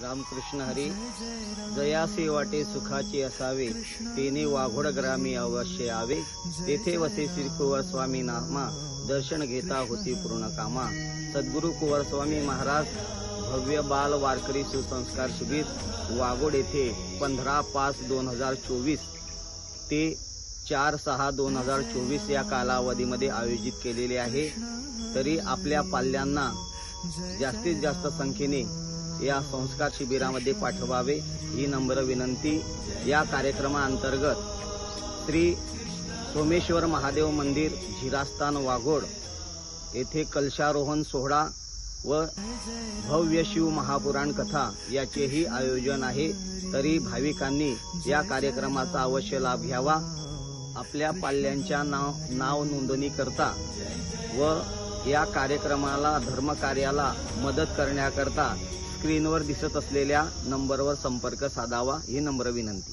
रामकृष्ण हरी जयासी वाटे सुखाची असावे तेने वाघोड ग्रामी अवश्य यावे. तेथे वसे श्री कुवर स्वामी नामा दर्शन घेता होती पूर्ण कामा. सद्गुरु कुवर स्वामी महाराज भव्य बाल वारकरी सुसंस्कार शिबिर वाघोड येथे पंधरा पाच दोन हजार चोवीस ते चार सहा दोन हजार चोवीस या कालावधीमध्ये आयोजित केलेले आहे. तरी आपल्या पाल्यांना जास्तीत जास्त संख्येने या संस्कार शिबिरामध्ये पाठवावे ही नम्र विनंती. या कार्यक्रमाअंतर्गत श्री सोमेश्वर महादेव मंदिर झिरास्थान वाघोड येथे कलशारोहण सोहळा व भव्य शिव महापुराण कथा याचेही आयोजन आहे. तरी भाविकांनी या कार्यक्रमाचा अवश्य लाभ घ्यावा. आपल्या पाल्यांच्या नाव नाव नोंदणी करता व या कार्यक्रमाला धर्मकार्याला मदत करण्याकरता स्क्रीनवर दिसत असलेल्या नंबरवर संपर्क साधावा ही नम्र विनंती.